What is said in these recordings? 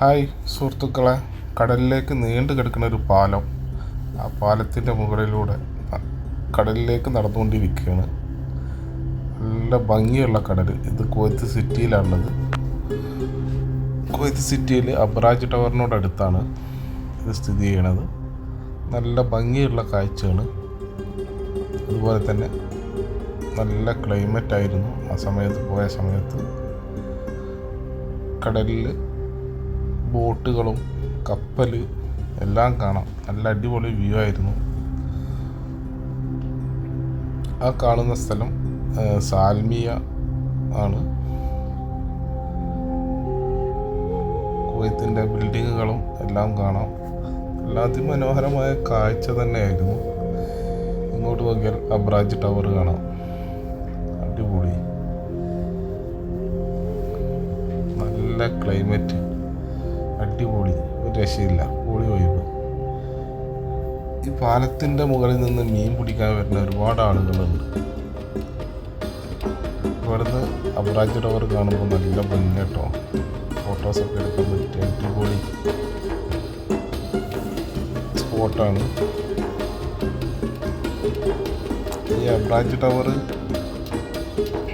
Hi സുഹൃത്തുക്കളെ. കടലിലേക്ക് നീണ്ടു കിടക്കുന്ന ഒരു പാലം ആ പാലത്തിന്റെ മുകളിലൂടെ കടലിലേക്ക് നടന്നുകൊണ്ടിരിക്കുകയാണ്. നല്ല ഭംഗിയുള്ള കടൽ ഇത് കുവൈത്ത് സിറ്റിയിലാണുള്ളത്. കുവൈത്ത് സിറ്റിയിൽ അബ്രാജ് ടവറിനോട് അടുത്താണ് ഇത് സ്ഥിതി ചെയ്യണത് നല്ല ഭംഗിയുള്ള കാഴ്ചയാണ്. അതുപോലെ തന്നെ നല്ല ക്ലൈമറ്റ് ആയിരുന്നു ആ സമയത്ത് പോയ സമയത്ത്. കടലിൽ ബോട്ടുകളും കപ്പൽ എല്ലാം കാണാം. നല്ല അടിപൊളി വ്യൂ ആയിരുന്നു. ആ കാണുന്ന സ്ഥലം സാൽമിയ ആണ്. കുവൈത്തിന്റെ ബിൽഡിങ്ങുകളും എല്ലാം കാണാം. നല്ല മനോഹരമായ കാഴ്ച തന്നെയായിരുന്നു. ഇങ്ങോട്ട് നോക്കിയാൽ അബ്രാജ് ടവർ കാണാം. അടിപൊളി. നല്ല ക്ലൈമറ്റ്. അടിപൊളി ഒരു രക്ഷയില്ല. പൊളി വൈബ് ഈ പാലത്തിന്റെ മുകളിൽ നിന്ന് മീൻ പിടിക്കാൻ വരുന്ന ഒരുപാട് ആളുകളുണ്ട്. ഇവിടുന്ന് അബ്രാജ് ടവർ കാണുമ്പോൾ നല്ല ഭംഗി കേട്ടോ ഫോട്ടോസൊക്കെ എടുക്കാൻ പറ്റിയ അടിപൊളി സ്പോട്ടാണ്. ഈ അബ്രാജ് ടവർ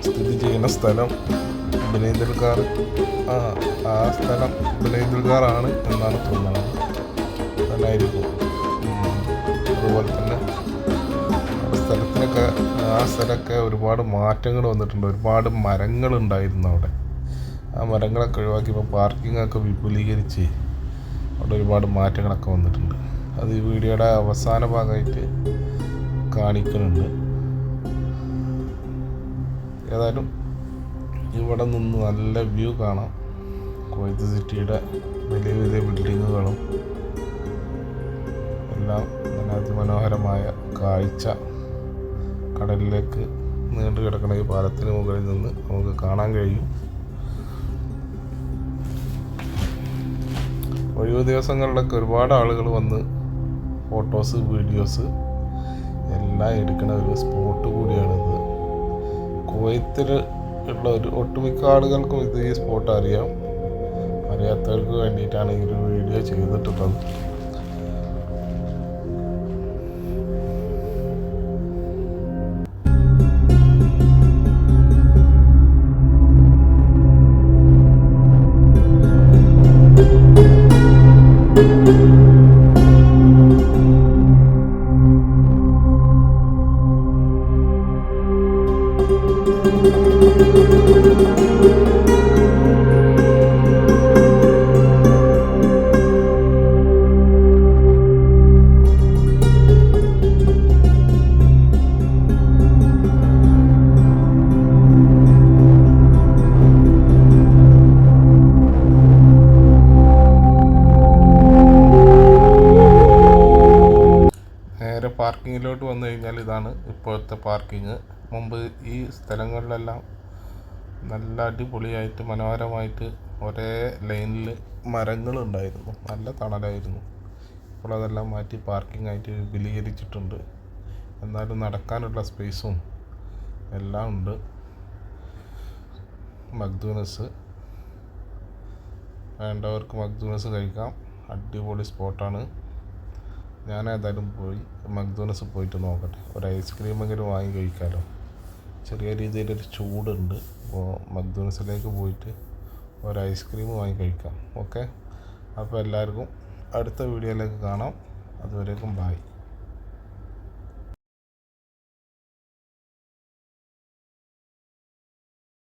സ്ഥിതി ചെയ്യുന്ന സ്ഥലം ബിനേന്ദ്രൽക്കാർ ആ ആ സ്ഥലം ബിനേന്ദ്രൽക്കാറാണ് എന്നാണ് തോന്നുന്നത്. തന്നെയായിരിക്കും ഉം. അതുപോലെ തന്നെ സ്ഥലത്തിനൊക്കെ ആ സ്ഥലമൊക്കെ ഒരുപാട് മാറ്റങ്ങൾ വന്നിട്ടുണ്ട്. ഒരുപാട് മരങ്ങളുണ്ടായിരുന്നു അവിടെ. ആ മരങ്ങളൊക്കെ ഒഴിവാക്കി ഇപ്പോൾ പാർക്കിങ്ങൊക്കെ വിപുലീകരിച്ച് അവിടെ ഒരുപാട് മാറ്റങ്ങളൊക്കെ വന്നിട്ടുണ്ട്. അത് ഈ വീഡിയോയുടെ അവസാന ഭാഗമായിട്ട് കാണിക്കുന്നുണ്ട്. ഏതായാലും ഇവിടെ നിന്ന് നല്ല വ്യൂ കാണാം. കുവൈത്ത് സിറ്റിയുടെ വലിയ വലിയ ബിൽഡിങ്ങുകളും എല്ലാം നല്ല അതിമനോഹരമായ കാഴ്ച. കടലിലേക്ക് നീണ്ടു കിടക്കുന്ന ഈ പാലത്തിന് മുകളിൽ നിന്ന് നമുക്ക് കാണാൻ കഴിയും. ഒഴിവ് ദിവസങ്ങളിലൊക്കെ ഒരുപാട് ആളുകൾ വന്ന് ഫോട്ടോസ് വീഡിയോസ് എല്ലാം എടുക്കുന്ന ഒരു സ്പോട്ട് കൂടിയാണിത്. കുവൈത്തിൽ ഉള്ള ഒരു ഒട്ടുമിക്ക ആളുകൾക്കും ഇത് ഈ സ്പോട്ട് അറിയാം. അറിയാത്തവർക്ക് വേണ്ടിയിട്ടാണ് ഈ ഒരു വീഡിയോ ചെയ്തിട്ടുള്ളത്. പാർക്കിങ്ങിലോട്ട് വന്നു കഴിഞ്ഞാൽ ഇതാണ് ഇപ്പോഴത്തെ പാർക്കിങ് മുമ്പ് ഈ സ്ഥലങ്ങളിലെല്ലാം നല്ല അടിപൊളിയായിട്ട് മനോഹരമായിട്ട് ഒരേ ലൈനിൽ മരങ്ങളുണ്ടായിരുന്നു. നല്ല തണലായിരുന്നു. ഇപ്പോൾ അതെല്ലാം മാറ്റി പാർക്കിംഗ് ആയിട്ട് വിപുലീകരിച്ചിട്ടുണ്ട് എന്നാലും നടക്കാനുള്ള സ്പേസും എല്ലാം ഉണ്ട്. മക്ദൂനസ് വേണ്ടവർക്ക് മക്ദൂനസ് കഴിക്കാം. അടിപൊളി സ്പോട്ടാണ് ഞാൻ ഏതായാലും പോയി മക്ദൂനസ് പോയിട്ട് നോക്കട്ടെ. ഒരു ഐസ്ക്രീമെങ്കിലും വാങ്ങി കഴിക്കാമല്ലോ ചെറിയ രീതിയിലൊരു ചൂടുണ്ട്. അപ്പോൾ മക്ദോണസിലേക്ക് പോയിട്ട് ഒരു ഐസ്ക്രീം വാങ്ങി കഴിക്കാം. ഓക്കെ? അപ്പോൾ എല്ലാവർക്കും അടുത്ത വീഡിയോയിലേക്ക് കാണാം. അതുവരേക്കും ബായ്